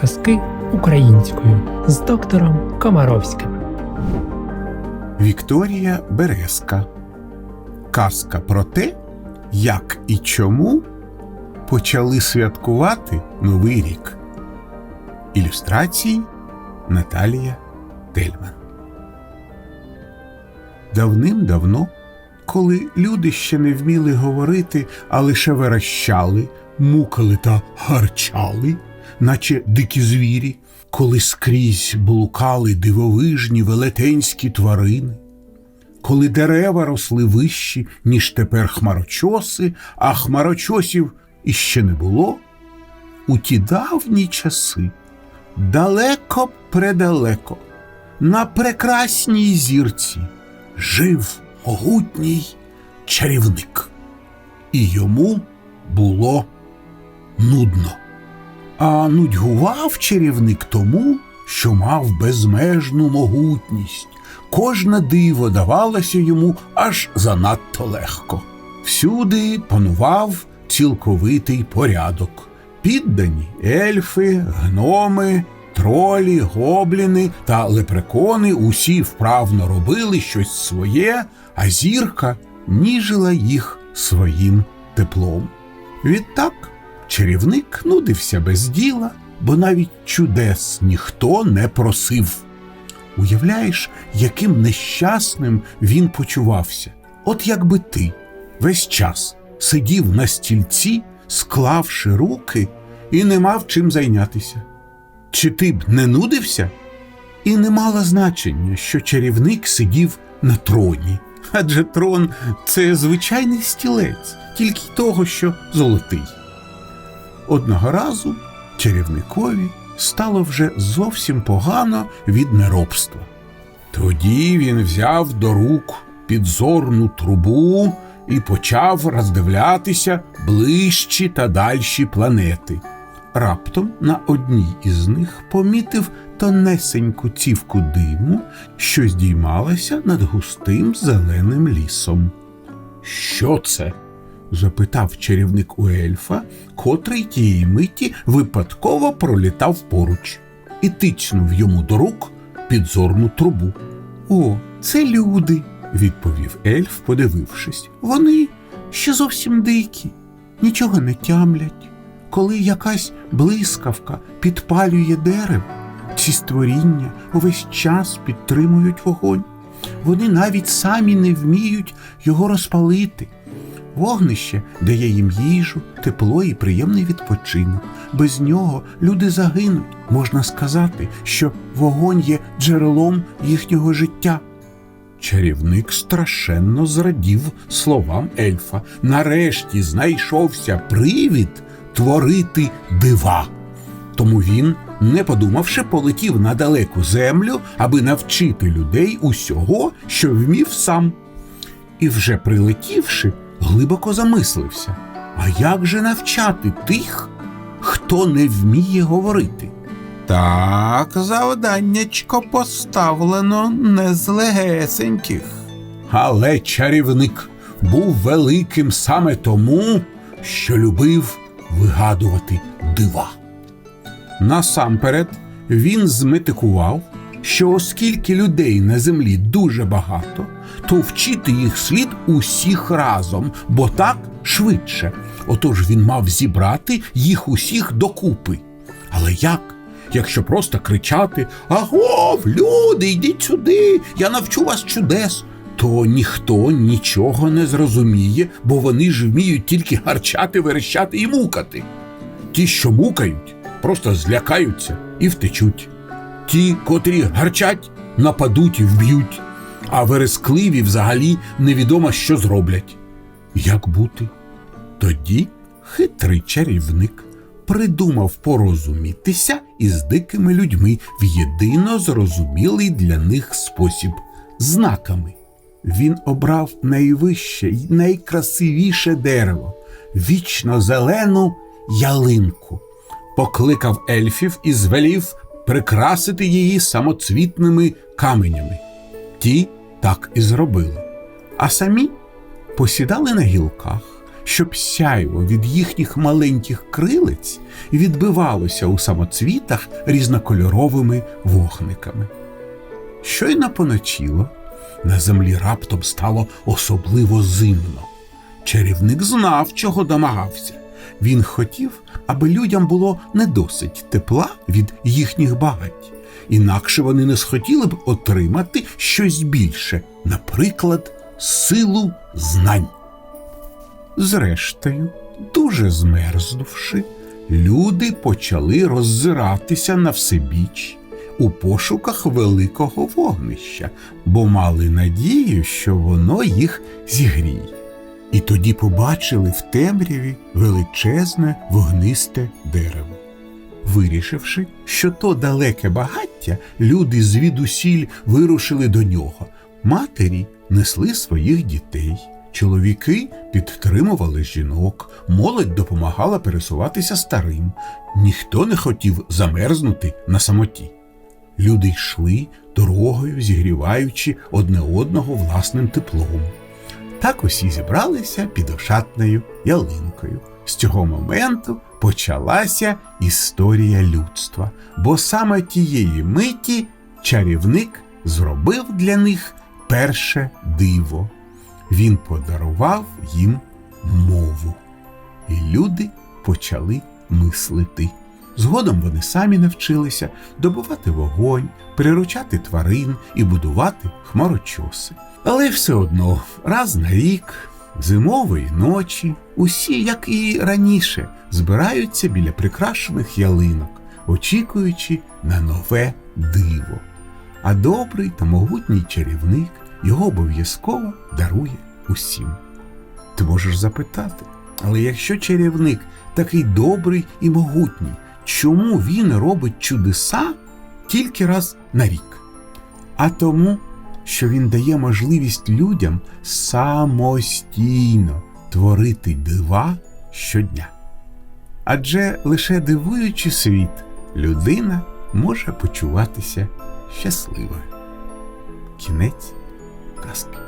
Казки українською з доктором Комаровським. Вікторія Березка. Казка про те, як і чому почали святкувати Новий рік. Ілюстрації Наталія Тельман. Давним-давно, коли люди ще не вміли говорити, а лише верещали, мукали та гарчали, наче дикі звірі, коли скрізь блукали дивовижні велетенські тварини, коли дерева росли вищі, ніж тепер хмарочоси, а хмарочосів іще не було, у ті давні часи, далеко предалеко, на прекрасній зірці жив могутній чарівник, і йому було нудно. А нудьгував чарівник тому, що мав безмежну могутність. Кожне диво давалося йому аж занадто легко. Всюди панував цілковитий порядок. Піддані ельфи, гноми, тролі, гобліни та лепрекони усі вправно робили щось своє, а зірка ніжила їх своїм теплом. Відтак чарівник нудився без діла, бо навіть чудес ніхто не просив. Уявляєш, яким нещасним він почувався. От якби ти весь час сидів на стільці, склавши руки, і не мав чим зайнятися. Чи ти б не нудився? І не мало значення, що чарівник сидів на троні, адже трон це звичайний стілець, тільки того, що золотий. Одного разу чарівникові стало вже зовсім погано від неробства. Тоді він взяв до рук підзорну трубу і почав роздивлятися ближчі та дальші планети. Раптом на одній із них помітив тонесеньку цівку диму, що здіймалася над густим зеленим лісом. Що це? Запитав чарівник у ельфа, котрий тієї миті випадково пролітав поруч і тичнув йому до рук підзорну трубу. О, це люди, відповів ельф, подивившись. Вони ще зовсім дикі, нічого не тямлять. Коли якась блискавка підпалює дерево, ці створіння увесь час підтримують вогонь. Вони навіть самі не вміють його розпалити. Вогнище дає їм їжу, тепло і приємний відпочинок. Без нього люди загинуть. Можна сказати, що вогонь є джерелом їхнього життя. Чарівник страшенно зрадів словам ельфа. Нарешті знайшовся привід творити дива. Тому він, не подумавши, полетів на далеку землю, аби навчити людей усього, що вмів сам. І вже прилетівши, глибоко замислився. А як же навчати тих, хто не вміє говорити? Так, завданнячко поставлено не з легесеньких. Але чарівник був великим саме тому, що любив вигадувати дива. Насамперед він зметикував, що оскільки людей на землі дуже багато, то вчити їх слід усіх разом, бо так швидше. Отож він мав зібрати їх усіх докупи. Але як? Якщо просто кричати Агов, люди, йдіть сюди, я навчу вас чудес, то ніхто нічого не зрозуміє, бо вони ж вміють тільки гарчати, верещати і мукати. Ті, що мукають, просто злякаються і втечуть. Ті, котрі гарчать, нападуть і вб'ють, а верескливі взагалі невідомо, що зроблять. Як бути? Тоді хитрий чарівник придумав порозумітися із дикими людьми в єдино зрозумілий для них спосіб знаками. Він обрав найвище й найкрасивіше дерево, вічно зелену ялинку, покликав ельфів і звелів прикрасити її самоцвітними каменями. Ті так і зробили. А самі посідали на гілках, щоб сяйво від їхніх маленьких крилиць відбивалося у самоцвітах різнокольоровими вогниками. Щойно поночіло, на землі раптом стало особливо зимно. Чарівник знав, чого домагався. Він хотів, аби людям було не досить тепла від їхніх багать, інакше вони не схотіли б отримати щось більше, наприклад, силу знань. Зрештою, дуже змерзнувши, люди почали роззиратися на всебіч у пошуках великого вогнища, бо мали надію, що воно їх зігріє. І тоді побачили в темряві величезне вогнисте дерево. Вирішивши, що то далеке багаття, люди звідусіль вирушили до нього. Матері несли своїх дітей, чоловіки підтримували жінок, молодь допомагала пересуватися старим. Ніхто не хотів замерзнути на самоті. Люди йшли дорогою, зігріваючи одне одного власним теплом. Так усі зібралися під ошатною ялинкою. З цього моменту почалася історія людства, бо саме тієї миті чарівник зробив для них перше диво. Він подарував їм мову. І люди почали мислити. Згодом вони самі навчилися добувати вогонь, приручати тварин і будувати хмарочоси. Але все одно, раз на рік, зимової ночі, усі, як і раніше, збираються біля прикрашених ялинок, очікуючи на нове диво. А добрий та могутній чарівник його обов'язково дарує усім. Ти можеш запитати, але якщо чарівник такий добрий і могутній, чому він робить чудеса тільки раз на рік? А тому, що він дає можливість людям самостійно творити дива щодня. Адже лише дивуючи світ, людина може почуватися щасливою. Кінець казки.